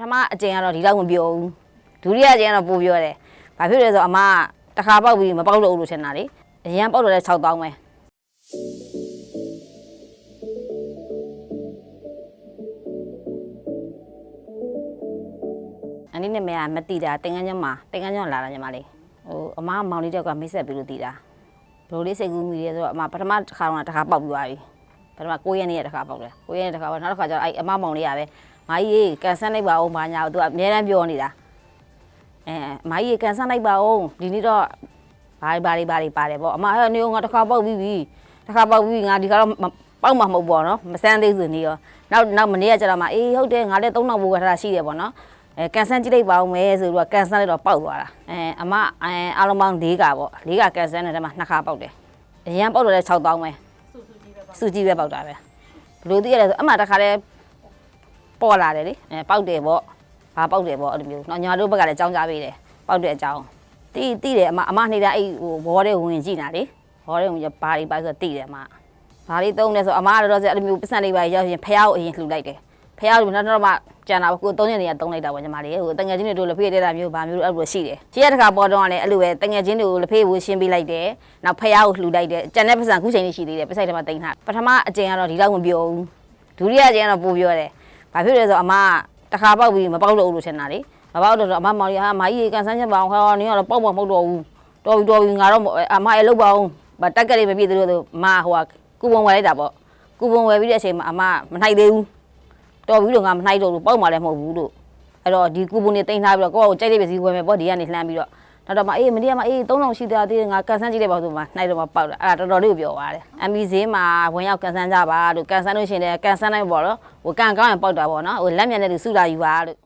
ထမအကျင်ကတော့ဒီလောက်မပြောဘူးဒုတိယအကျင်ကတော့ပိုပြောတယ်ဘာဖြစ်လဲဆိုတော့အမကတစ်ခါပေါက်ပြီးမပေါက်တော့ဘူးလို့ထင်တာလေအရင်ပေါက်တော့လဲ6000ပဲအနည်းနဲ့မရမတိတာတင်ကန်းချမ်းမှာတင်ကန်းချမ်းလာတာညီမလေးဟိုအမကမောင်လေးတယောက်ကမိတ်ဆက်ပြီးလို့တိတာဘလို့လေးစိတ်ကူးမိရဲဆိုတော့အမပထမတစ်ခါတော့တစ်ခါပေါက်ပြီးသွားပြီပထမ9ရက်နေ့တစ်ခါပေါက်တယ်9ရက်နေ့တစ်ခါပေါက်နောက်တစ်ခါကျတော့အဲ့အမမောင်လေးရပဲ မာကြီးရေကန်ဆန်းလိုက်ပါဦးမာညာကိုသူကအများတန်းပြောနေတာအဲမာကြီးရေကန်ဆန်းလိုက်ပါဦးဒီနေ့တော့ဘာဘာတွေဘာတွေပါတယ်ပေါ့အမအဲ့နေငါတစ်ခါပေါက်ပြီးပြီတစ်ခါပေါက်ပြီးငါဒီကတော့ပေါက်မှာမဟုတ်ပေါ့နော်မဆန်းသေးစုနေရောနောက်နောက်မနေ့ကကျတော့မှအေးဟုတ်တယ်ငါလည်း၃နောက်ဘိုးကထားတာရှိတယ်ပေါ့နော်အဲကန်ဆန်းကြည့်လိုက်ပါဦးမယ်ဆိုတော့ကန်ဆန်းလိုက်တော့ပေါက်သွားတာအဲအမအဲအားလုံးပေါင်း၄ကပေါ့၄ကကန်ဆန်းတဲ့ထဲမှာနှစ်ခါပေါက်တယ်အရင်ပေါက်တော့လဲ6000ပဲစုကြည့်ပဲပေါက်တာပဲဘလို့သိရလဲဆိုအမတစ်ခါလဲ ပေါ်လာတယ်လေအဲပေါက်တယ်ပေါ့ဘာပေါက်တယ်ပေါ့အဲ့လိုမျိုးနော်ညာတို့ဘက်ကလည်းအကြောင်းကြားပေးတယ်ပေါက်တဲ့အကြောင်းတီးတီးတယ်အမအမနေတာအဲ့ဟိုဘောတဲ့ဝင်ကြည့်တာလေဘောတဲ့ဝင်ကြဘာတွေပါဆိုတော့တီးတယ်အမဘာတွေသုံးလဲဆိုအမကတော့အဲ့လိုမျိုးပတ်စံလေးပါရောက်ရင်ဖះကိုအရင်လှူလိုက်တယ်ဖះကိုနောက်တော့မှကျန်တာကိုသုံးရက်နေရသုံးလိုက်တာပေါ့ညီမလေးဟိုတငယ်ချင်းတွေတို့လက်ဖေးတဲတာမျိုးဘာမျိုးအဲ့လိုရှိတယ်ရှိရတခါပေါ်တော့ကလည်းအဲ့လိုပဲတငယ်ချင်းတွေကိုလက်ဖေးကိုရှင်းပေးလိုက်တယ်နောက်ဖះကိုလှူလိုက်တယ်ကျန်တဲ့ပတ်စံခုချိန်လေးရှိသေးတယ်ပတ်ဆိုင်ထဲမှာတင်ထားပထမအကျင်ကတော့ဒီလောက်မပြောဘူးဒုတိယအကျင်ကတော့ပိုပြောတယ် ဘာဖြစ်လဲဆိုတော့အမကတစ်ခါပေါက်ပြီးမပေါက်တော့ဘူးလို့ထင်တာလေမပေါက်တော့အမမောင်ကြီးဟာမာကြီးကန်ဆန်းချက်ပါအောင်ဟောနင်ကတော့ပေါက်မမဟုတ်တော့ဘူးတော်ပြီတော်ပြီငါတော့အမရဲ့လောက်ပါအောင်ဗတက်ကလေးမပြည့်သေးလို့အမဟိုကကူပုံဝယ်လိုက်တာပေါ့ကူပုံဝယ်ပြီးတဲ့အချိန်မှာအမမနိုင်သေးဘူးတော်ပြီလို့ငါမနှိုက်တော့လို့ပေါက်မှလည်းမဟုတ်ဘူးလို့အဲ့တော့ဒီကူပွန်နေတင်ထားပြီးတော့ကိုယ့်ကိုကြိုက်တဲ့ပစ္စည်းဝယ်မယ်ပေါ့ဒီကနေလှမ်းပြီးတော့ နောက်တော့မှအေးမနေ့ကမှအေး3000ရှိသေးတယ်ငါကန်ဆန်းကြည့်လိုက်ပါဆိုမှနှိုက်တော့မှပေါက်တယ်အဲ့ဒါတော်တော်လေးကိုပြောသွားတယ်အမ်ဘီဈေးမှာဝင်ရောက်ကန်ဆန်းကြပါလို့ကန်ဆန်းလို့ရှိရင်လည်းကန်ဆန်းနိုင်ပေါ့နော်ဟိုကန်ကောင်းရင်ပေါက်တာပေါ့နော်ဟိုလက်မြန်တဲ့လူစုတာယူပါလို့